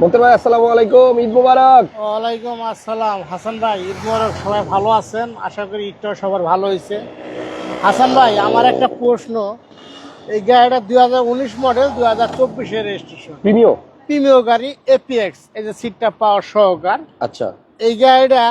মুক্তার ভাই আসসালামু আলাইকুম ঈদ মুবারক। ওয়ালাইকুম আসসালাম। হাসান ভাই ঈদ মোবারক সবাই ভালো আছেন? আশা করি ঈদটাও সবার ভালো হয়েছে। হাসান ভাই আমার একটা প্রশ্ন। এই গাড়িটা দুই হাজার উনিশ মডেল দুই হাজার চব্বিশের রেজিস্ট্রেশন প্রিমিও প্রিমিও গাড়ি এপিএক্স এই যে সিটটা পাওয়ার সহকার। আচ্ছা। এই গাড়িটা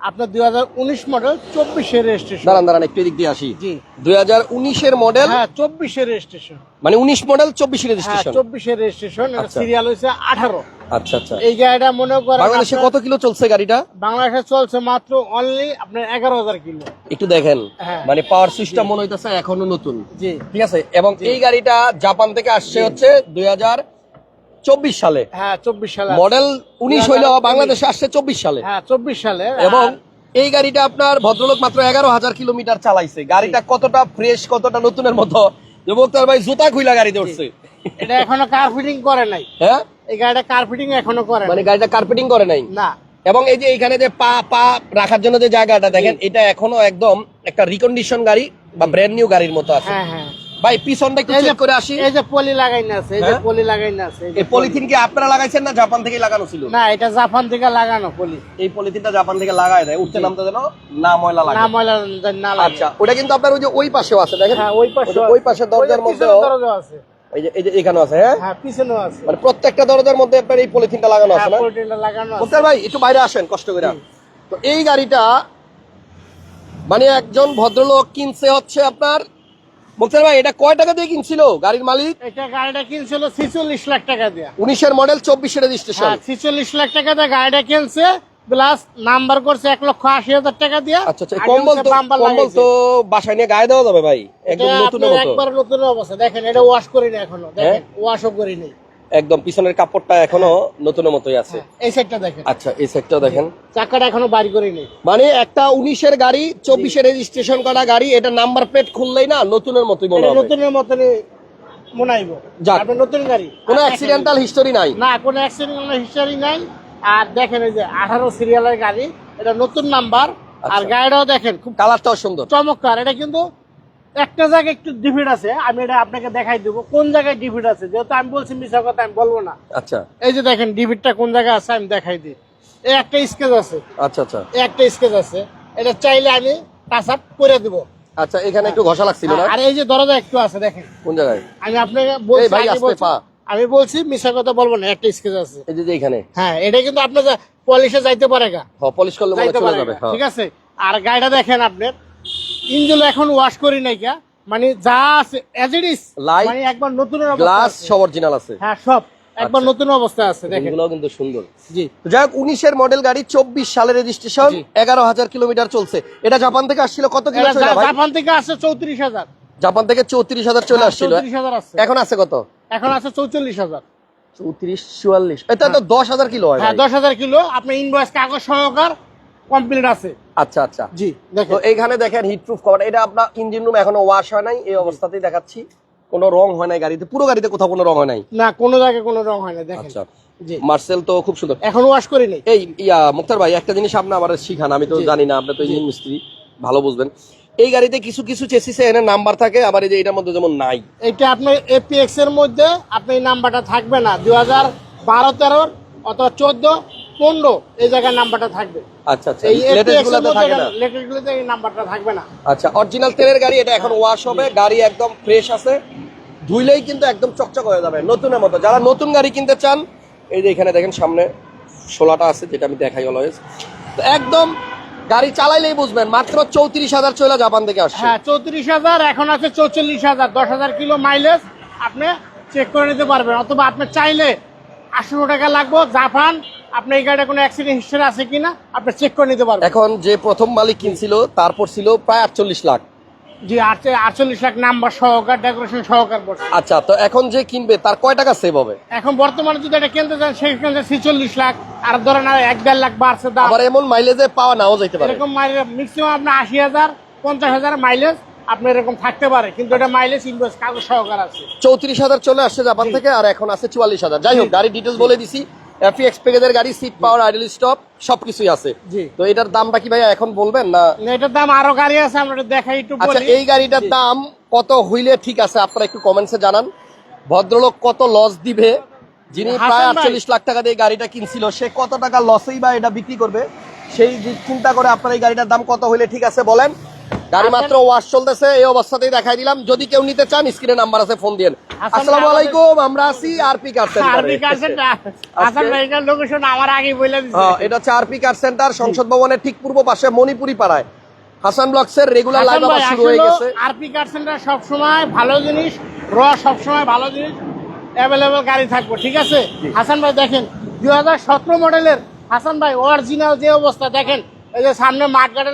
আপনার দুই হাজার উনিশ মডেল চব্বিশের রেজিস্ট্রেশন দাঁড়ান দাঁড়ান একটু এদিক দিয়ে আসি। জি। দুই হাজার উনিশের মডেল হ্যাঁ চব্বিশের রেজিস্ট্রেশন মানে উনিশ মডেল চব্বিশ হ্যাঁ রেজিস্ট্রেশন চব্বিশের রেজিস্ট্রেশন আচ্ছা। সিরিয়াল হয়েছে আঠারো। আচ্ছা আচ্ছা। এই গাড়িটা মনে করেন বাংলাদেশে কত কিলো চলছে গাড়িটা? বাংলাদেশে চলছে মাত্র অনলি আপনার এগারো হাজার কিলো। একটু দেখেন। হ্যাঁ। মানে পাওয়ার সিস্টেম মনে হইতেছে এখনও নতুন। জি। ঠিক আছে? এবং এই গাড়িটা জাপান থেকে আসছে হচ্ছে দুই হাজার চব্বিশ সালে। হ্যাঁ চব্বিশ সালে। মডেল উনিশ 2019 বাংলাদেশে আসছে চব্বিশ সালে। হ্যাঁ চব্বিশ সালে। এবং এই গাড়িটা আপনার ভদ্রলোক মাত্র এগারো হাজার কিলোমিটার চালাইছে। গাড়িটা কতটা ফ্রেশ কতটা নতুনের মতো? যে মুক্তার ভাই জুতা খুইলা গাড়ি ধরছে এটা এখনও কার ফিটিং করে নাই। হ্যাঁ? এই গাড়িটা কার ফিটিং এখনও করে মানে। গাড়িটা কার্পেটিং করে নাই? না। এবং এই যে এখানে যে পা পা রাখার জন্য যে জায়গাটা দেখেন এটা এখনও একদম একটা রিকন্ডিশন গাড়ি বা ব্র্যান্ড নিউ গাড়ির মতো আছে। হ্যাঁ হ্যাঁ। ভাই পিছনটা একটু চেক করে আসি। এই যে পলি লাগাইনা আছে এই যে হ্যাঁ? পলি লাগাইনা আছে এই পলিথিন কি আপনারা লাগাইছেন না জাপান থেকে লাগানো ছিল? না এটা জাপান থেকে লাগানো পলি। এই পলিথিনটা জাপান থেকে লাগায় দেয় উঠতে নামতে যেন না ময়লা লাগে। না ময়লা না লাগে। আচ্ছা ওটা কিন্তু আপনার ওই যে ওই পাশেও আছে দেখেন? হ্যাঁ ওই পাশে ওই পাশের দরজার মধ্যেও দরজা আছে। এই যে এই যে এখানেও আছে হ্যাঁ? হ্যাঁ পিছনেও আছে। মানে প্রত্যেকটা দরজার মধ্যে আপনার এই পলিথিনটা লাগানো আছে হ্যাঁ না? পলিটিনটা লাগানো আছে। ভাই একটু বাইরে আসেন কষ্ট করে। তো এই গাড়িটা মানে একজন ভদ্রলোক কিনছে হচ্ছে আপনার মুক্তার ভাই এটা কয় টাকা দিয়ে কিনছিল গাড়ির মালিক? এটা গাড়িটা কিনছিল ছিচল্লিশ লাখ টাকা দিয়ে। উনিশের মডেল চব্বিশের রেজিস্ট্রেশন হ্যাঁ ছিচল্লিশ লাখ টাকা দিয়ে গাড়িটা কিনছে প্লাস নাম্বার করছে এক লক্ষ আশি হাজার টাকা দিয়ে। আচ্ছা আচ্ছা কম্বল তো কম্বল তো বাসায় নিয়ে গায়ে দেওয়া যাবে ভাই। একদম নতুন একবার নতুন অবস্থা। দেখেন এটা ওয়াশ করিনি এখনও। দেখেন ওয়াশও করিনি একদম পিছনের কাপড়টা এখনও নতুনের মতোই আছে। হ্যাঁ, এই সাইডটা দেখেন। আচ্ছা এই সেটটা দেখেন। চাকাটা এখনও বাড়ি করিনি মানে একটা উনিশের গাড়ি চব্বিশে রেজিস্ট্রেশন করা গাড়ি এটা নাম্বার প্লেট খুললেই না নতুনের মতোই মনে হবে। নতুনের মতনই মনে যাক। নতুন গাড়ি। কোনো আর অ্যাক্সিডেন্টাল হিস্টোরি নাই। না কোনো অ্যাক্সিডেন্ট কোনো হিস্টোরি নাই। আর দেখেন এই যে আঠারো সিরিয়ালের গাড়ি এটা নতুন নাম্বার আর আচ্ছা। গাড়িটাও দেখেন খুব কালারটাও সুন্দর। চমৎকার। এটা কিন্তু একটা জায়গায় একটু ডিফিট আছে আমি এটা আপনাকে দেখাই দেবো কোন জায়গায় ডিফিট আছে? যেহেতু আমি বলছি মিশা কথা আমি বলব না। আচ্ছা। এই যে দেখেন ডিভিডটা কোন জায়গায় আছে আমি দেখাই দিই। এই একটা স্কেচ আছে। আচ্ছা আচ্ছা। এই একটা স্কেচ আছে। এটা চাইলে আমি টাচ আপ করে দেবো। আচ্ছা এখানে একটু ঘষা লাগছিল না? আর এই যে দরজা একটু আছে দেখেন। কোন জায়গায়? আমি আপনাকে এই বলছি ভাই, আগে আস্তে পা। আমি বলছি মিশা কথা বলব না একটা স্কেচ আছে। এই যে যে এখানে। হ্যাঁ এটা কিন্তু আপনার পলিশে যাইতে পারে গা। হ্যাঁ পলিশ করলে চলে যাবে হ্যাঁ। ঠিক আছে? আর গাড়িটা দেখেন আপনার। ইঞ্জিন এখন ওয়াশ করি নাই কা মানে যা আছে এজ ইট ইজ মানে একবার নতুন গ্লাস সব অরিজিনাল আছে। হ্যাঁ সব। একবার আচ্ছা। নতুন অবস্থায় আছে দেখেন। এগুলো কিন্তু সুন্দর। জি। যাই হোক উনিশের মডেল গাড়ি চব্বিশ সালের রেজিস্ট্রেশন জি। এগারো হাজার কিলোমিটার চলছে। এটা জাপান থেকে আসছিল কত কিলো ছিল ভাই? জাপান থেকে আসছে চৌত্রিশ হাজার। জাপান থেকে চৌত্রিশ হাজার চলে আসছিল। চৌত্রিশ হাজার আসছে। এখন আছে কত? এখন আছে চৌচল্লিশ হাজার। চৌত্রিশ চুয়াল্লিশ। এটা তো দশ হাজার কিলো হয় হ্যাঁ। দশ হাজার কিলো। আপনি ইনভয়েস কাগজ সহকার কমপ্লিট আছে। আচ্ছা আচ্ছা। জি তো এইখানে দেখেন হিট প্রুফ কভার এটা আপনার ইঞ্জিন রুম এখনও ওয়াশ হয় নাই এই অবস্থাতেই দেখাচ্ছি। কোনো রং হয় নাই গাড়িতে পুরো গাড়িতে কোথাও কোনো রং হয় নাই। না কোনো জায়গায় কোনো রং হয় না দেখেন। আচ্ছা। মার্সেল তো খুব সুন্দর। এখন ওয়াশ করি নেই। এই ইয়া মুক্তার ভাই একটা জিনিস আপনি আমার শিখান আমি তো জানি না আপনি তো ইঞ্জিন মিস্ত্রি ভালো বুঝবেন। এই গাড়িতে কিছু কিছু চেসিসে এনে নাম্বার থাকে আবার এই যে এটার মধ্যে যেমন নাই। এটা আপনার এপিএক্স এর মধ্যে আপনি নাম্বারটা থাকবে না দুই হাজার বারো তেরোর অথবা চোদ্দ পনেরো এই জায়গায় নাম্বারটা থাকবে। আচ্ছা আচ্ছা। এই লেটেস্ট গুলাতে থাকে না? লেটেস্ট গুলোতে এই নাম্বারটা থাকবে না। আচ্ছা অরিজিনাল তেলের গাড়ি এটা এখন ওয়াশ হবে গাড়ি একদম ফ্রেশ আছে। ধুইলেই কিন্তু একদম চকচক হয়ে যাবে নতুনের মতো। যারা নতুন গাড়ি কিনতে চান এই যে এখানে দেখেন সামনে ষোলাটা আছে যেটা আমি দেখাই অলওয়েজ তো একদম গাড়ি চালাইলেই বুঝবেন মাত্র চৌত্রিশ হাজার চলে জাপান থেকে আসছে। হ্যাঁ চৌত্রিশ হাজার এখন আছে চৌচল্লিশ হাজার দশ হাজার কিলো মাইলেজ আপনি চেক করে নিতে পারবেন। অথবা আপনি চাইলে আটশো টাকা লাগবে জাপান আপনি এই গাড়িটা কোনো অ্যাক্সিডেন্ট হিস্ট্রি আছে কিনা? আপনি চেক করে নিতে পারবেন। এখন যে প্রথম মালিক কিনছিল তারপর ছিল প্রায় আটচল্লিশ লাখ। জি আটচে- আটচল্লিশ লাখ নাম্বার সহকার ডেকোরেশন সহকার আচ্ছা তো এখন যে কিনবে তার কয় টাকা সেভ হবে? এখন বর্তমানে যদি এটা কিনতে চান সেখানে ছিচল্লিশ লাখ। আর ধরেন আর এক দেড় লাখ বাড়ছে দাম। আবার এমন মাইলেজে পাওয়া নাও যাইতে পারে। এরকম মাইলেজ ম্যাক্সিমাম আপনার আশি হাজার পঞ্চাশ হাজার মাইলেজ আপনার এরকম থাকতে পারে। কিন্তু এটা মাইলেজ ইনভেস্ট কাগজ সহকার আছে। চৌত্রিশ হাজার চলে আসছে জাপান থেকে আর এখন আছে চুয়াল্লিশ হাজার। যাই হোক গাড়ির ডিটেলস বলে দিছি। এফি এক্সপেকেজের গাড়ি সিট পাওয়ার আইডল স্টপ সবকিছুই আছে। তো এটার দামটা কি ভাইয়া এখন বলবেন না? এটার দাম আরও গাড়ি আছে আমরা দেখাই একটু আচ্ছা এই গাড়িটার দাম কত হইলে ঠিক আছে আপনারা একটু কমেন্টসে জানান। ভদ্রলোক কত লস দিবে? যিনি প্রায় আটচল্লিশ লাখ টাকা দিয়ে গাড়িটা কিনছিল সে কত টাকা লসেই বা এটা বিক্রি করবে? সেই চিন্তা করে আপনার এই গাড়িটার দাম কত হইলে ঠিক আছে বলেন। গাড়ি মাত্র ওয়াশ চলতেছে এই অবস্থাতেই দেখাই দিলাম। যদি কেউ নিতে চান স্ক্রিনে নাম্বার আছে ফোন ভাই, আসসালামু আলাইকুম। আমরা আছি আরপি কার আরবি কার সেন্টার হাসান ভাই লোকেশন আমার আগে বলে দিছে। হ্যাঁ এটা হচ্ছে আরপি কার সেন্টার সংসদ ভবনের ঠিক পূর্ব পাশে মণিপুরি পাড়ায়। হাসান ব্লগসের রেগুলার লাইভ আবার শুরু হয়ে গেছে। আরপি কার সেন্টার সবসময় ভালো জিনিস র সবসময় ভালো জিনিস অ্যাভেলেবেল গাড়ি থাকব ঠিক আছে? হাসান ভাই দেখেন দুই হাজার সতেরো মডেলের হাসান ভাই অরিজিনাল যে অবস্থা দেখেন এই যে সামনে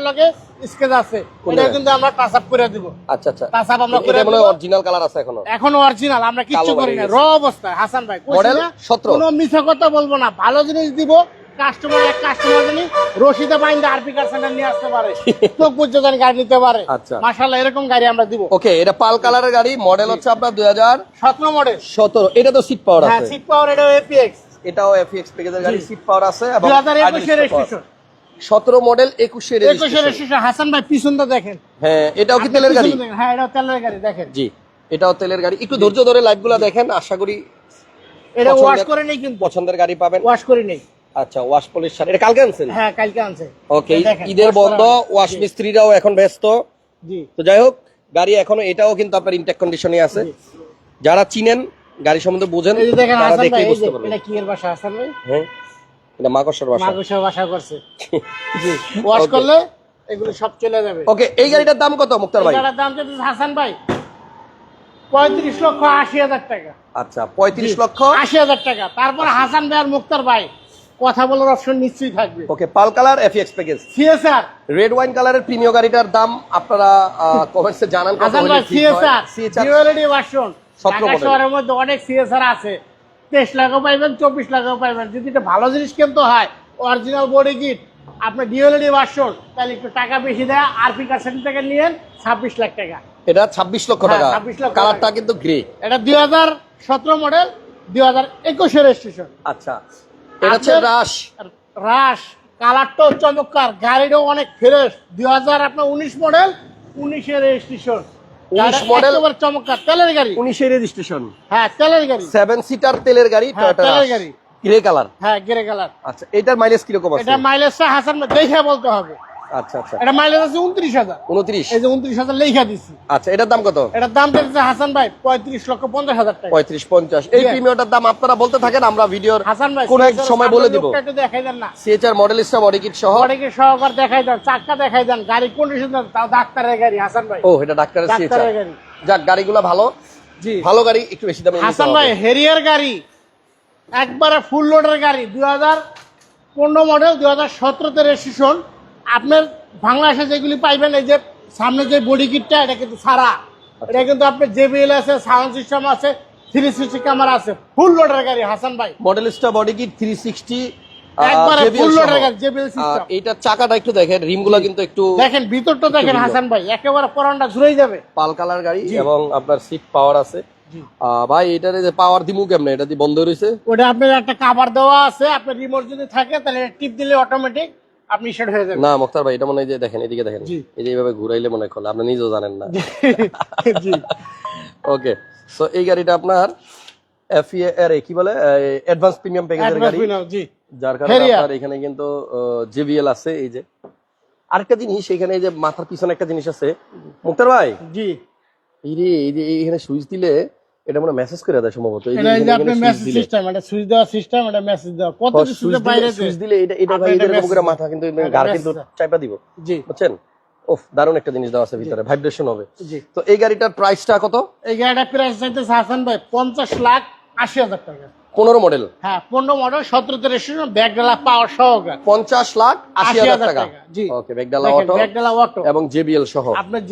লগে স্কেচ আছে এটা কিন্তু আমরা করে দিব। আচ্ছা আচ্ছা। আমরা করে দিব। অরিজিনাল কালার আছে এখনও? এখন অরিজিনাল আমরা কিচ্ছু করি না। র অবস্থা হাসান ভাই মডেল 17 কোনো মিথ্যা কথা বলব না। ভালো জিনিস দিব কাস্টমার এক কাস্টমার জানি রশিদে বাইন্দা আরপি কার সেন্টার নিয়ে আসতে পারে। চোখ জানি গাড়ি নিতে পারে। আচ্ছা। মাশাআল্লাহ এরকম গাড়ি আমরা দিব। ওকে এটা পাল কালারের গাড়ি মডেল হচ্ছে আপনার দুই হাজার সতেরো মডেল সতেরো। এটা তো সিট পাওয়ার হ্যাঁ সিট পাওয়ার এটা এপিএক্স এটাও এফএক্স প্যাকেজের গাড়ি সিট পাওয়ার আছে এবং দুই হাজার একুশের রেজিস্ট্রেশন সতেরো মডেল একুশের হাসান ভাই পিছনটা দেখেন। হ্যাঁ এটাও কি তেলের গাড়ি? দেখেন। হ্যাঁ তেলের গাড়ি দেখেন। জি এটাও তেলের গাড়ি। একটু ধৈর্য ধরে লাইভগুলা দেখেন আশা করি এটা ওয়াশ করে নেই কিন্তু। পছন্দের গাড়ি পাবেন। ওয়াশ করে নেই। আচ্ছা ওয়াশ পলিশ সার এটা কালকে আনছেন? হ্যাঁ কালকে আনছে ওকে ঈদের বন্ধ ওয়াশ মিস্ত্রিরাও এখন ব্যস্ত। জি। তো যাই হোক গাড়ি এখনও এটাও কিন্তু আপনার ইনটেক কন্ডিশনে আছে। যারা চিনেন গাড়ি সম্বন্ধে বুঝেন তারা বুঝতে পারবেন। এটা কি এর বাসা হ্যাঁ। এটা মাকড়সার বাসা। মাগুসা বাসা করছে। জি ওয়াশ করলে এগুলো সব চলে যাবে। ওকে এই গাড়িটার দাম কত মুক্তার ভাই? এটার দাম চাইতেছে হাসান ভাই পঁয়ত্রিশ লক্ষ আশি হাজার টাকা। আচ্ছা পঁয়ত্রিশ জি, লক্ষ? আশি হাজার টাকা। তারপর হাসান ভাই আর মুক্তার ভাই কথা বলার অপশন নিশ্চয়ই থাকবে। Okay pearl colour FX package CSR red wine কালারের প্রিমিয় গাড়িটার দাম আপনারা কমেন্টসে জানান কত হাসান ভাই। সিএসআর CHR ভার্সন সতেরো ঢাকা মধ্যে অনেক সিএসআর আছে। তেইশ লাখও পাইবেন চব্বিশ লাখও পাইবেন। যদি এটা ভালো জিনিস কিনতে হয় অরিজিনাল বডি কিট আপনি ডিওএলডি ভার্সন তাহলে একটু টাকা বেশি দেয় আরপি কার্সেন্ট থেকে নিয়েন ছাব্বিশ লাখ টাকা। এটা ছাব্বিশ লক্ষ হ্যাঁ, টাকা। 26 লক্ষ কালারটা কিন্তু গ্রে এটা দুই হাজার সতেরো মডেল দুই হাজার একুশের রেজিস্ট্রেশন আচ্ছা। এটা হচ্ছে আপনার- রাশ রাস কালারটাও চমৎকার গাড়িটাও অনেক ফ্রেশ দুই হাজার আপনার উনিশ মডেল উনিশের রেজিস্ট্রেশন 19 model? চমৎকার তেলের গাড়ি। উনিশের রেজিস্ট্রেশন হ্যাঁ তেলের গাড়ি। সেভেন সিটার তেলের গাড়ি হ্যাঁ, তেলের গাড়ি। গ্রে কালার হ্যাঁ গ্রে কালার আচ্ছা এটার মাইলেজ কীরকম আছে? এটা মাইলেজটা হাসান দেখে বলতে হবে। আচ্ছা আচ্ছা। এটা মাইলেজ আছে উনত্রিশ হাজার। উনত্রিশ? এই যে উনত্রিশ হাজার লেখা দিচ্ছি আচ্ছা এটার দাম কত? এটার দাম দেখছে হাসান ভাই পঁয়ত্রিশ লক্ষ পঞ্চাশ হাজার টাকা। পঁয়ত্রিশ পঞ্চাশ। এই Yeah. প্রিমিয়টার দাম আপনারা বলতে থাকেন আমরা ভিডিওর হাসান ভাই কোন এক সময় বলে দিব। একটু দেখাই দেন না। সিএচআর মডেলিস্টা বডি কিট সহ। সহকার দেখাই দেন চাক্কা দেখাই দেন গাড়ি কন্ডিশন দেন তাও ডাক্তারের গাড়ি হাসান ভাই। ও এটা ডাক্তারের সিএচআর যাক গাড়িগুলো ভালো। জি। ভালো গাড়ি একটু বেশি দামে হাসান ভাই হেরিয়ার গাড়ি একবারে ফুল লোডের গাড়ি দুই হাজার পনেরো মডেল দুই হাজার সতেরোতে রেজিস্ট্রেশন আপনার বাংলাদেশে যেগুলি পাইবেন এই যে সামনে যে বডি কিটটা এটা কিন্তু সারা। এটা কিন্তু আপনার জেবিএল আছে সাউন্ড সিস্টেম আছে থ্রি সিক্সটি ক্যামেরা আছে ফুল লোডের গাড়ি হাসান ভাই। Modellista body kit three sixty চাকাটা একটু দেখেন রিমগুলো কিন্তু একটু দেখেন ভিতরটা দেখেন হাসান ভাই একেবারে পরানটা যাবে। পাল কালার গাড়ি এবং আপনার সিট পাওয়ার আছে। ভাই এটার যে পাওয়ার দিমু কেমনে? এটা বন্ধ রয়েছে ওটা আপনার একটা কাভার দেওয়া আছে আপনার রিমোট যদি থাকে তাহলে টিপ দিলে অটোমেটিক আপনি সেট হয়ে যাবে না মুক্তার ভাই এটা মনে হয় যে দেখেন এদিকে দেখেন। এই যে এইভাবে ঘুরাইলে মনে খোলে আপনি নিজেও জানেন না। জি ওকে সো এই গাড়িটা আপনার এফইএ এর কি বলে? অ্যাডভান্স প্রিমিয়াম প্যাকেজের গাড়ি। জি। যার কারণে। আপনার এখানে কিন্তু জেবিএল আছে এই যে। আরেকটা জিনিস এখানে এই যে মাথার পিছনে একটা জিনিস আছে। মুক্তার ভাই? জি। এই যে এখানে সুইচ দিলে এটা মনে মেসেজ করে দেয় সম্ভবত। এই যে এটা এই যে এখানে মেসেজ সিস্টেম এটা সুইচ দেওয়া সিস্টেম এটা মেসেজ দেওয়া। কত কিছু সুইচ বাইরে সুইচ দিলে এটা এটা ভাই এরকম করে মাথা কিন্তু গাড় কিন্তু চাইপা দিব। জি। বুঝছেন? ওফ দারুণ একটা জিনিস দেওয়া আছে ভিতরে ভাইব্রেশন হবে। জি। তো এই গাড়িটার প্রাইসটা কত? এই গাড়িটা প্রাইস চাইতে হাসান ভাই পঞ্চাশ লাখ আশি হাজার টাকা। পনেরো মডেল হ্যাঁ পনেরো মডেল সতেরোতে রেজিস্ট্রেশন ব্যাগ ডালা পাওয়ার সহকার পঞ্চাশ লাখ আশি হাজার টাকা। জি। ওকে ব্যাগডালা অটো ব্যাগ অটো এবং জেবিএল সহ। আপনার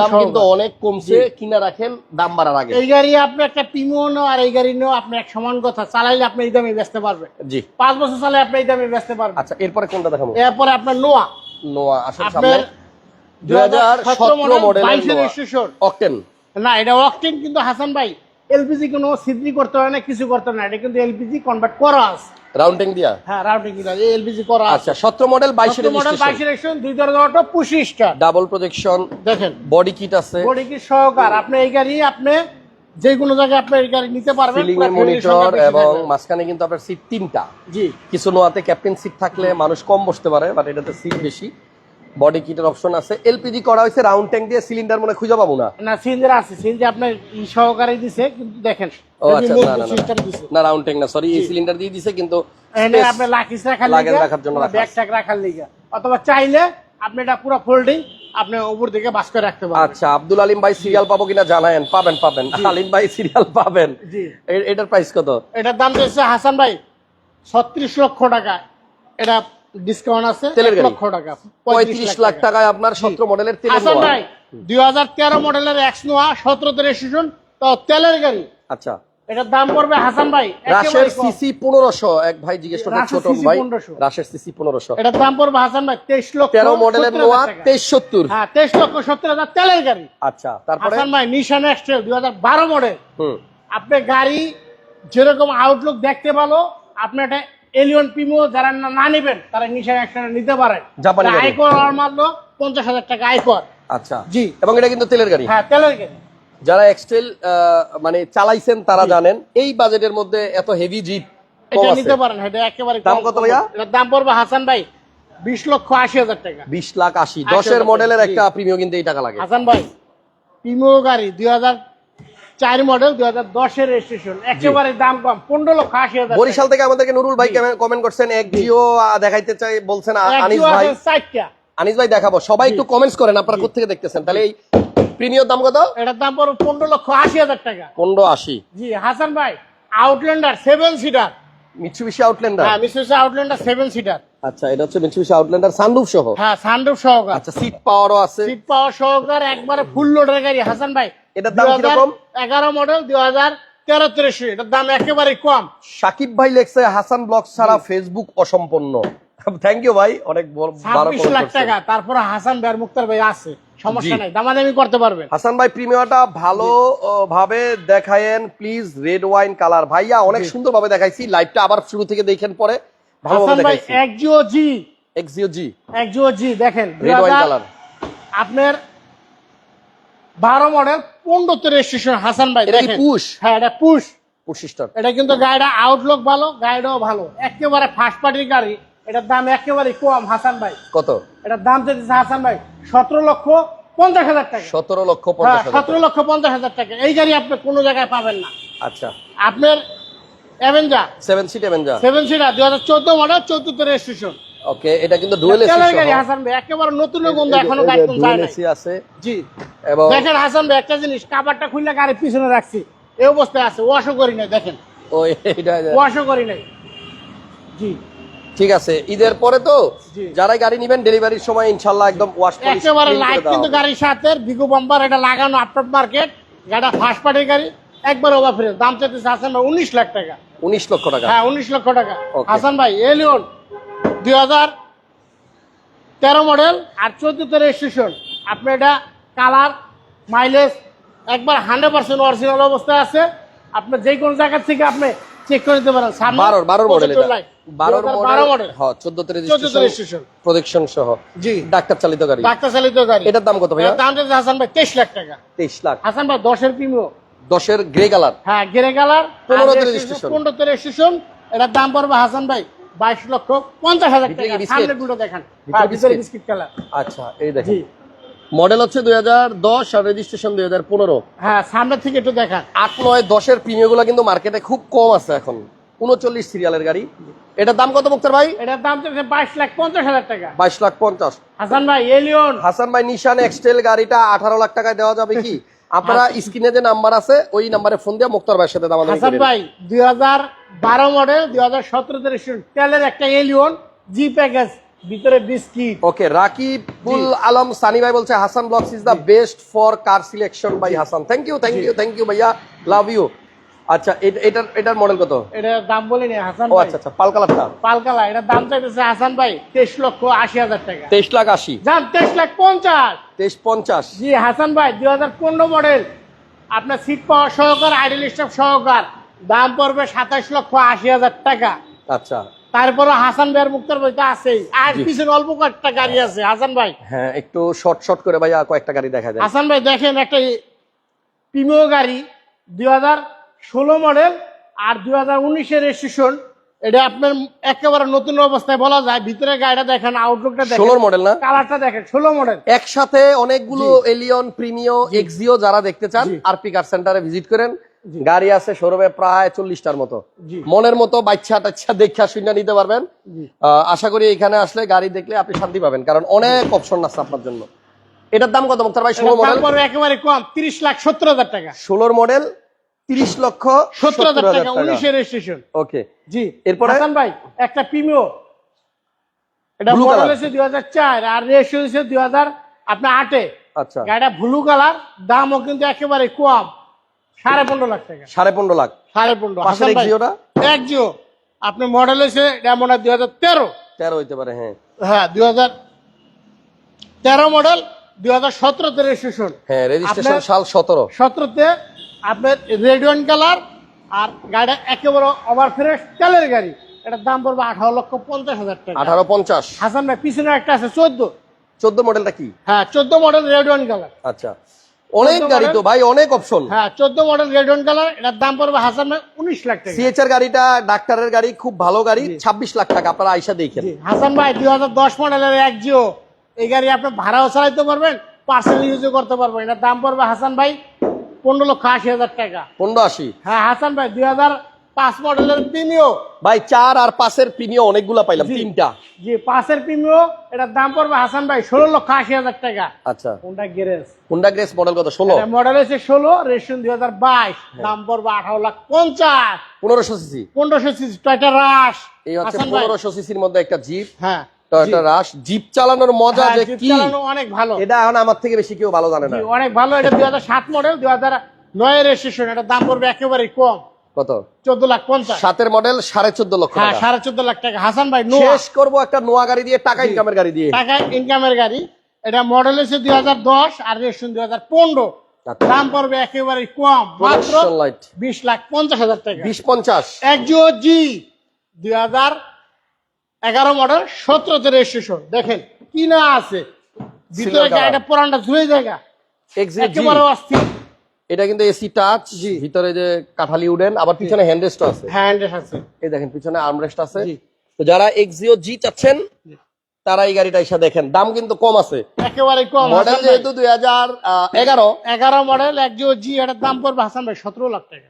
দাম কিন্তু অনেক কমছে কিনা রাখেন দাম বাড়ার আগে। এই গাড়ি আপনি একটা প্রিমিয়াম নেও আর এই গাড়ি নেও আপনি এক সমান কথা চালাইলে আপনি এই দামে বেচতে পারবেন। জি। পাঁচ বছর আপনি এই দামে বেচতে পারবেন। আচ্ছা এরপরে কোনটা দেখাবো? এরপরে আপনার নোয়া নোয়া আসলে সামনে। দুই হাজার সতেরো বাইশের নোয়া না এটা অকটেন কিন্তু হাসান ভাই। এলপিজি কোনো সিদ্ধি করতে হয় না কিছু করতে হয় না। এটা কিন্তু এলপিজি কনভার্ট করা আছে। রাউন্ডিং দিয়া? হ্যাঁ রাউটিং কিন্তু এলপিজি করা আছে। আচ্ছা সতেরো মডেল বাইশের মডেল বাইশের রেজিস্ট্রেশন দুই দরজা অটো পঁচিশ স্টার ডাবল প্রজেকশন দেখেন। বডি কিট আছে। বডি কিট সহকার আপনি এই গাড়ি আপনি যে কোনো জায়গায় আপনি এই গাড়ি নিতে পারবেন সিলিং এর মনিটর এবং। মাঝখানে কিন্তু আপনার সিট তিনটা। জি। কিছু নোয়াতে ক্যাপ্টেন সিট থাকলে মানুষ কম বসতে পারে বাট এটাতে সিট বেশি। বডি কিটের অপশন আছে। এলপিজি করা হয়েছে রাউন্ড ট্যাঙ্ক দিয়ে সিলিন্ডার মনে খুঁজে পাবো না? না সিএনজি আছে। সিএনজি আপনার সহকারে দিছে কিন্তু দেখেন ও আচ্ছা না না না না রাউন্ড ট্যাঙ্ক না সরি এই সিলিন্ডার দিয়ে দিছে কিন্তু space- আপনি লাকিস রাখার লিগা রাখার জন্য রাখা ব্যাগ ট্যাগ রাখার লিগা। অথবা চাইলে আপনি এটা পুরো ফোল্ডিং আপনি উপর দিকে বাস করে রাখতে পারবেন। আচ্ছা আব্দুল আলিম ভাই সিরিয়াল পাবো কিনা জানায়েন পাবেন পাবেন। আলিম ভাই সিরিয়াল পাবেন। জি। এটার প্রাইস কত? এটার দাম হচ্ছে হাসান ভাই ছত্রিশ লক্ষ টাকা। এটা ডিসকাউন্ট আছে তেলের গাড়ি? লক্ষ টাকা পঁয়ত্রিশ লাখ টাকায় আপনার সতেরো মডেলের তেলের হাসান ভাই দুই হাজার তেরো মডেলের এক্স নোয়া সতেরোতে রেজিস্ট্রেশন তো তেলের গাড়ি। আচ্ছা। এটার দাম পড়বে হাসান ভাই রাশের সিসি পনেরোশো এক ভাই জিজ্ঞেস করতে রাশের ছোট ভাই রাশের সিসি পনেরোশো। এটার দাম পড়বে হাসান ভাই তেইশ লক্ষ তেরো মডেলের 70 নোয়া তেইশ সত্তর। হ্যাঁ তেইশ লক্ষ সত্তর হাজার তেলের গাড়ি। আচ্ছা তারপরে? হাসান ভাই নিশান এক্সট্রেল দুই হাজার বারো মডেল আপনি গাড়ি যেরকম আউটলুক দেখতে ভালো আপনি একটা এলিয়ন পিমো যারা না না নেবেন তারা নিশান এক্সট্রেল নিতে পারেন জাপানি। আয়কর আর মাত্র পঞ্চাশ হাজার টাকা আয়কর আচ্ছা। জি। এবং এটা কিন্তু তেলের গাড়ি। হ্যাঁ তেলের গাড়ি। যারা এক্সটেল মানে চালাইছেন তারা জানেন এই বাজেটের মধ্যে এত হেভি জিপ এটা নিতে পারেন এটা একেবারে দাম কত ভাইয়া? দাম পড়বে হাসান ভাই বিশ লক্ষ আশি হাজার টাকা। বিশ লাখ আশি। দশের মডেলের একটা প্রিমিয়াম কিন্তু এই টাকা লাগে। হাসান ভাই পিমো গাড়ি দুই হাজার চার মডেল দুই হাজার দশের রেজিস্ট্রেশন একেবারে দাম কম পনেরো লক্ষ আশি হাজার বরিশাল থেকে আমাদেরকে নুরুল ভাই কমেন্ট করছেন? এক জিও দেখাইতে চাই বলছেন আনিস ভাই। চারটা আনিস ভাই দেখাবো। সবাই একটু কমেন্টস করেন আপনারা কোথেকে দেখতেছেন? তাহলে এই প্রিমিয়াম দাম কত? এটার দাম পড়বে পনেরো লক্ষ আশি হাজার টাকা। পনেরো আশি। জি হাসান ভাই Outlander seven seater Mitsubishi Outlander হ্যাঁ মিসেস আউটল্যান্ডার সেভেন সিটার আচ্ছা এটা হচ্ছে মিৎসুবিশি আউটল্যান্ডার সানরুফ সহ? হ্যাঁ সানরুফ সহকার। আচ্ছা সিট পাওয়ারও আছে। সিট পাওয়ার সহকার একবারে ফুল লোডের গাড়ি। হাসান ভাই এটার দাম কীরকম? এগারো মডেল দুই হাজার তেরো তেরোশো এটার দাম একেবারে কম। সাকিব ভাই লেখছে হাসান ব্লগ ছাড়া ফেসবুক অসম্পন্ন। থ্যাংক ইউ ভাই অনেক ছাব্বিশ লাখ টাকা। তারপরে হাসান ভাই মুক্তার ভাই আছে। সমস্যা নাই দামাদামি করতে পারবেন। হাসান ভাই ভালো ভাবে দেখায়েন প্লিজ রেড ওয়াইন কালার ভাইয়া অনেক সুন্দর ভাবে দেখাইছি লাইভটা আবার শুরু থেকে দেখেন পরে ভালো হাসান ভাবে ভাই দেখাইছি। একজিও জি। জি। একজিও জি দেখেন। রেড ওয়াইন কালার আপনার বারো মডেল পনেরোতে রেজিস্ট্রেশন হাসান ভাই এটা পুশ হ্যাঁ এটা পুশ পুশ এটা কিন্তু গাড়িটা আউটলুক ভালো গাড়িটাও ভালো। একেবারে ফার্স্ট পার্টির গাড়ি এটার দাম একেবারে কম হাসান ভাই। কত? এটার দাম চেয়েছে হাসান ভাই সতেরো লক্ষ পঞ্চাশ হাজার টাকা। সতেরো লক্ষ হ্যাঁ সতেরো লক্ষ পঞ্চাশ হাজার টাকা। এই গাড়ি আপনি কোনো জায়গায় পাবেন না। আচ্ছা। আপনার Avanza seven seat Avanza seven seater দুই হাজার চোদ্দ মডেল চোদ্দতে রেজিস্ট্রেশন ওকে এটা কিন্তু ডুয়েল এসি তেলের গাড়ি হাসান ভাই একেবারে নতুন গন্ধ এখনও গাড়ি কোনো যায় নাই। এসি আছে। জি। এবং দেখেন হাসান ভাই একটা জিনিস কাবারটা খুললে গাড়ির পিছনে রাখছি এই অবস্থায় আছে ওয়াশও করি দেখেন। ওই এটা ওয়াশও করি নাই। জি। ঠিক আছে ঈদের পরে তো যারা গাড়ি নেবেন ডেলিভারির সময় ইনশাল্লাহ একদম ওয়াশ একেবারে লাইট কিন্তু গাড়ির সাথে বিগু বাম্পার এটা লাগানো আফটার মার্কেট গাড়িটা ফার্স্ট পার্টির গাড়ি একবার ওভার ফ্রি দাম চাইতেছে হাসান ভাই উনিশ লাখ টাকা। উনিশ লক্ষ টাকা। হ্যাঁ উনিশ লক্ষ টাকা. হাসান ভাই এলিয়ন দুই হাজার তেরো মডেল আর চোদ্দতে রেজিস্ট্রেশন আপনি এটা কালার মাইলেজ একবার হান্ড্রেড পার্সেন্ট অরিজিনাল অবস্থায় আছে। আপনি যে কোনো জায়গা থেকে আপনি চেক করে নিতে পারেন। সামনে বারোর বারোর মডেল পঁচাত্তর লাখ। বারোর 2012 মডেল মডেল হ্যাঁ চোদ্দতে চোদ্দতে রেজিস্ট্রেশন রেজিস্ট্রেশন প্রোটেকশন সহ। জি। ডাক্তার চালিত গাড়ি। ডাক্তার চালিত গাড়ি। এটার দাম কত দাম হাসান ভাই তেইশ লাখ টাকা। তেইশ লাখ। হাসান ভাই দশের প্রিমিও দশের গ্রে কালার হ্যাঁ গেরে কালার 15 তে registration। পনেরোতে রেজিস্ট্রেশন এটার দাম পড়বে হাসান ভাই বাইশ লক্ষ পঞ্চাশ হাজার টাকা। কি দুটো দেখান। ভিতরে হ্যাঁ? বিস্কিট কালার আচ্ছা এই দেখেন। মডেল হচ্ছে দুই হাজার দশ আর রেজিস্ট্রেশন দুই হাজার পনেরো। হ্যাঁ সামনে থেকে একটু দেখান। আট নয় দশের প্রিমিয়ামগুলো কিন্তু মার্কেটে খুব কম আছে এখন। উনচল্লিশ সিরিয়ালের গাড়ি। এটার দাম কত মুক্তার ভাই? এটার দাম চলছে বাইশ লাখ পঞ্চাশ হাজার টাকা। বাইশ লাখ পঞ্চাশ। হাসান ভাই এলিয়ন। হাসান ভাই নিশান এক্সটেল গাড়িটা আঠারো লাখ টাকায় দেওয়া যাবে কি? আপনারা স্ক্রিনে যে নাম্বার আছে ওই নাম্বারে ফোন দিয়ে মুক্তার ভাইয়ের সাথে দামাদামি হাসান ভাই দুই হাজার বারো মডেল দুই হাজার সতেরো তেলের একটা এলিয়ন জি প্যাকেজ ভিতরে বিস্কিট। ওকে রাকিবুল আলম সানি ভাই বলছে Hasan blogs is the best for car selection by Hasan thank you thank you thank you ভাইয়া। লাভ ইউ আচ্ছা এট- এটার এটার মডেল কত? এটার দাম বলিনি হাসান ও আচ্ছা আচ্ছা পাল কালারটা পালকালা এটার দাম চাইতেছে হাসান ভাই তেইশ লক্ষ আশি হাজার টাকা। তেইশ লাখ আশি। যান তেইশ লাখ পঞ্চাশ। তেইশ পঞ্চাশ। জি হাসান ভাই দুই হাজার পনেরো মডেল। আপনার সিট পাওয়ার সহকার আইডল স্টাফ সহকার। দাম পড়বে সাতাশ লক্ষ আশি হাজার টাকা। আচ্ছা। তারপরে হাসান ভাইয়ের মুক্তার বইটা আছেই। আর পিছনে অল্প কয়েকটা গাড়ি আছে হাসান ভাই। হ্যাঁ একটু শর্ট শর্ট করে ভাইয়া কয়েকটা গাড়ি দেখা যায়। হাসান ভাই দেখেন একটা প্রিমিও গাড়ি দুই হাজার ষোলো মডেল আর দুই হাজার উনিশের রেজিস্ট্রেশন এটা আপনার একেবারে নতুন অবস্থায় বলা যায়। ভিতরে গাড়িটা দেখেন আউটলুকটা দেখেন। ষোলোর মডেল না? কালারটা দেখেন ষোলো মডেল একসাথে অনেকগুলো এলিয়ন প্রিমিও এক্সিও যারা দেখতে চান। আরপি কার সেন্টারে ভিজিট করেন। গাড়ি আছে শোরুমে প্রায় চল্লিশটার মতো। মনের মতো বাচ্চা টাচ্চা দেখা শুনে নিতে পারবেন। আশা করি এখানে আসলে গাড়ি দেখলে আপনি শান্তি পাবেন কারণ অনেক অপশন আছে আপনার জন্য। এটার দাম কত মুক্তার ভাই? ষোলো মডেল একেবারে কম তিরিশ লাখ সত্তর হাজার টাকা। ষোলোর মডেল তিরিশ লক্ষ সত্তর হাজার 70,000 টাকা উনিশের রেজিস্ট্রেশন ওকে জি। এরপরে? হাসান ভাই একটা প্রিমিও এটা মডেল? হচ্ছে দুই হাজার চার আর রেজিস্ট্রেশন হচ্ছে দুই হাজার আপনার আটে আচ্ছা। গাড়িটা ব্লু কালার দামও কিন্তু একেবারে কম। সাড়ে পনেরো লাখ টাকা। সাড়ে পনেরো লাখ। সাড়ে পনেরো। হাসান ভাই, Exio-টা? Exio। আপনার মডেল হচ্ছে এটা মনে হয় দুই হাজার তেরো। তেরো হইতে পারে হ্যাঁ। হ্যাঁ দুই হাজার তেরো মডেল দুই হাজার সতেরোতে রেজিস্ট্রেশন হ্যাঁ রেজিস্ট্রেশন সাল সতেরো। সতেরোতে আপনার রেড ওয়ান কালার আর গাড়িটা একেবারে ওভার ফ্রেশ তেলের গাড়ি। এটার দাম পড়বে আঠারো লক্ষ পঞ্চাশ হাজার টাকা। আঠারো পঞ্চাশ। হাসান ভাই পিছনে একটা আছে চোদ্দ। চোদ্দ মডেলটা কি? হ্যাঁ চোদ্দ মডেল রেড ওয়ান কালার আচ্ছা। অনেক গাড়ি তো ভাই অনেক অপশন হ্যাঁ চোদ্দ মডেল রেড ওয়ান কালার এটার দাম পড়বে হাসান ভাই উনিশ লাখ টাকা। সিএচআর গাড়িটা ডাক্তারের গাড়ি খুব ভালো গাড়ি ছাব্বিশ লাখ টাকা আপনারা আইসা দেখেন। হাসান ভাই দুই হাজার দশ মডেলের এক জিও। এই গাড়ি আপনি ভাড়াও চালাইতে পারবেন পার্সেল ইউজও করতে পারবেন। এটার দাম পড়বে হাসান ভাই পনেরো লক্ষ আশি হাজার টাকা। পনেরো আশি? হ্যাঁ হাসান ভাই দুই হাজার পাঁচ মডেলের তিনিও ভাই চার আর পাঁচের প্রিমিয়াম অনেকগুলা পাইলাম তিনটা। জি পাঁচের প্রিমিও এটার দাম পড়বে হাসান ভাই ষোলো লক্ষ আশি হাজার টাকা। আচ্ছা। কোনটা গ্যারেজ? হুন্ডা গ্রেস মডেল কত? ষোলো? মডেল হচ্ছে ষোলো রেশন দুই হাজার বাইশ। দাম পড়বে আঠারো লাখ পঞ্চাশ। পনেরোশো সিসি? পনেরোশো সিসি টয়টা রাশ এই হচ্ছে পনেরোশো সিসির মধ্যে একটা জিপ হ্যাঁ। টয়োটা রাশ জিপ চালানোর মজা হ্যাঁ, যে কি? অনেক ভালো। এটা এখন আমার থেকে বেশি কেউ ভালো জানে না। অনেক ভালো। এটা দুই হাজার সাত মডেল দুই হাজার নয় রেজিস্ট্রেশন এটার দাম পড়বে একেবারে কম। কত? চোদ্দ লাখ পঞ্চাশ। সাতের মডেল সাড়ে চোদ্দ লক্ষ হ্যাঁ টাকা। সাড়ে চোদ্দ লাখ টাকা। হাসান ভাই নোয়া শেষ করব একটা নোয়া গাড়ি দিয়ে টাকা ইনকামের গাড়ি দিয়ে। টাকা ইনকামের গাড়ি। এটা মডেল হচ্ছে দুই হাজার দশ আর রেজিস্ট্রেশন দুই হাজার পনেরো। আচ্ছা। দাম পড়বে একেবারে কম। মাত্র Production light। বিশ লাখ পঞ্চাশ হাজার টাকা। বিশ পঞ্চাশ। একজো জি দুই হাজার এগারো মডেল সতেরোতে রেজিস্ট্রেশন দেখেন কি না আছে? ভিতরে গাড়িটা পুরানটা ঝুলে জায়গা। একেবারে অস্থির। এটা কিন্তু এসি টাচ ভিতরে যে কাঠালি উডেন আবার পিছনে হ্যান্ডরেস্ট আছে। হ্যান্ড আছে। এই দেখেন পিছনে আর্মরেস্ট আছে। তো যারা এক্সিও জি চাচ্ছেন তারা এই গাড়িটা এসে দেখেন। দাম কিন্তু কম আছে। একেবারে কম মডেল যেহেতু দুই হাজার এগারো। এগারো মডেল একজো জি এটার দাম পড়বে হাসান ভাই সতেরো লাখ টাকা।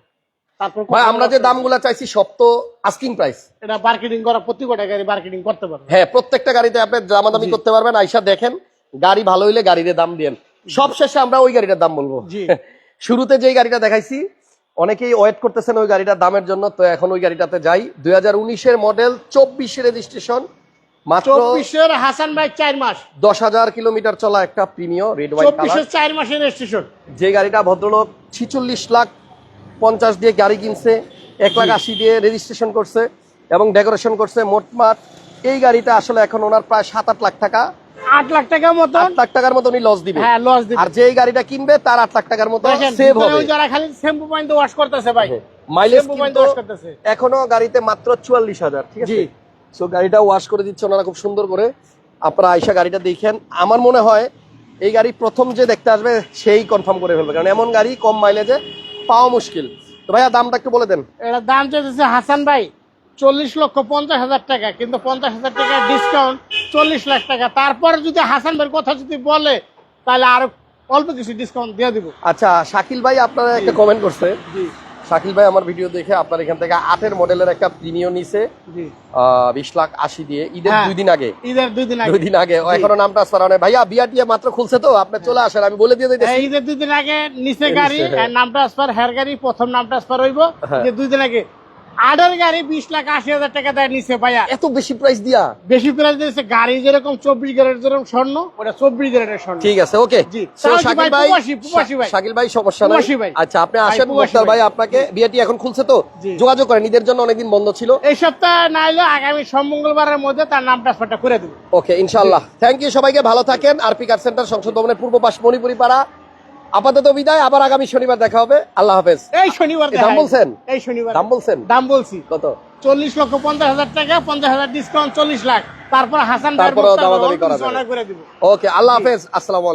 ভাই আমরা যে দামগুলা চাইছি সব তো আস্কিং প্রাইস এটা মার্কেটিং করা প্রতি কটা গাড়ি মার্কেটিং করতে পারবে। হ্যাঁ প্রত্যেকটা গাড়িতে আপনি দামাদামি করতে পারবেন আইসা দেখেন গাড়ি ভালো হইলে গাড়ির দাম দেন। সব শেষে আমরা ওই গাড়িটার দাম বলব। শুরুতে যেই গাড়িটা দেখাইছি অনেকেই ওয়েট করতেছেন ওই গাড়িটার দামের জন্য তো এখন ওই গাড়িটাতে যাই। দুই হাজার উনিশের মডেল চব্বিশে রেজিস্ট্রেশন মাত্র চব্বিশের হাসান ভাই চার মাস। দশ হাজার কিলোমিটার চলা একটা প্রিমিয় রেড হোয়াইট কালার চব্বিশের চার মাসের রেজিস্ট্রেশন যে গাড়িটা ভদ্রলোক ছিচল্লিশ লাখ পঞ্চাশ দিয়ে গাড়ি কিনছে এক লাখ আশি দিয়ে রেজিস্ট্রেশন করছে এবং ডেকোরেশন করছে মোটমাট এই গাড়িটা আসলে এখন ওনার প্রায় সাত আট লাখ টাকা। আট লাখ টাকার মতন? আট লাখ টাকার মতো উনি লস দিবে। হ্যাঁ লস দিবে। আর যে গাড়িটা কিনবে তার আট লাখ টাকার মতো সেভ হবে। যারা খালি শ্যাম্পু পয়েন্ট ওয়াশ করতেছে ভাই। মাইলেজ শ্যাম্পু পয়েন্ট ওয়াশ করতেছে। এখনও গাড়িতে মাত্র চুয়াল্লিশ হাজার ঠিক আছে? সো গাড়িটা ওয়াশ করে দিচ্ছে ওনারা খুব সুন্দর করে। আপনারা আইসা গাড়িটা দেখেন। আমার মনে হয় এই গাড়ি প্রথম যে দেখতে আসবে সেই কনফার্ম করে ফেলবে। কারণ এমন গাড়ি কম মাইলেজে পাওয়া মুশকিল। তো ভাইয়া দামটা একটু বলে দেন। এটা দাম চাইতেছে হাসান ভাই চল্লিশ লক্ষ পঞ্চাশ হাজার টাকা কিন্তু পঞ্চাশ হাজার টাকা ডিসকাউন্ট চল্লিশ লাখ টাকা। তারপরে যদি হাসান ভাইয়ের কথা যদি বলে তাহলে আরও অল্প কিছু ডিসকাউন্ট দিয়ে দিব। আচ্ছা শাকিল ভাই আপনারা একটা কমেন্ট করছে। জি। শাকিল ভাই আমার ভিডিও দেখে আপনার এখান থেকে আটের মডেলের একটা প্রিমিয়ম নিছে বিশ লাখ আশি দিয়ে। ঈদের হ্যাঁ। দুই দিন আগে। ঈদের দুই দিন আগে। দুই দিন আগে। এখনও নাম ট্রান্সফার হয় ভাইয়া বিয়া টিয়া মাত্র খুলছে তো আপনি চলে আসেন আমি বলে দিয়ে দিতেছি। ঈদের দুই দিন আগে নিচে গাড়ি নামটা হ্যাঁ। আর নাম ট্রান্সফার হেয়ার গাড়ি প্রথম নামটা ট্রান্সফার হইব। হ্যাঁ। যে দুই দিন আগে আডার গাড়ি বিশ লাখ আশি হাজার টাকা দেয় নিচে ভাইয়া। এত বেশি প্রাইস দিয়া? বেশি প্রাইস দিয়েছে গাড়ি যেরকম চব্বিশ যেরকম স্বর্ণ ওটা চব্বিশ স্বর্ণ। ঠিক আছে ওকে শাকিল ভাই, শাকিল সমস্যা নাই। আচ্ছা আপনি আসেন মুক্তার ভাই। আপনাকে। বিয়াটি এখন খুলছে তো? যোগাযোগ করেন ঈদের জন্য অনেকদিন বন্ধ ছিল। এই সপ্তাহে না এলে আগামী সোম মঙ্গলবারের মধ্যে তার নাম ট্রান্সফারটা করে দেবো। ওকে ইনশাআল্লাহ। থ্যাংক ইউ সবাইকে ভালো থাকেন। আর পিকার সেন্টার সংসদ ভবনের পূর্ব পাশ মণিপুরি পাড়া আপাতত বিদায় আবার আগামী শনিবার দেখা হবে। আল্লাহ হাফেজ। এই শনিবার দাম বলছেন? এই শনিবার। দাম বলছেন? দাম বলছি। কত? চল্লিশ লক্ষ পঞ্চাশ হাজার টাকা পঞ্চাশ হাজার ডিসকাউন্ট চল্লিশ লাখ। তারপর হাসান তারপর দামাদামি করা ওকে আল্লাহ হাফেজ। আসসালাম আলাইকুম।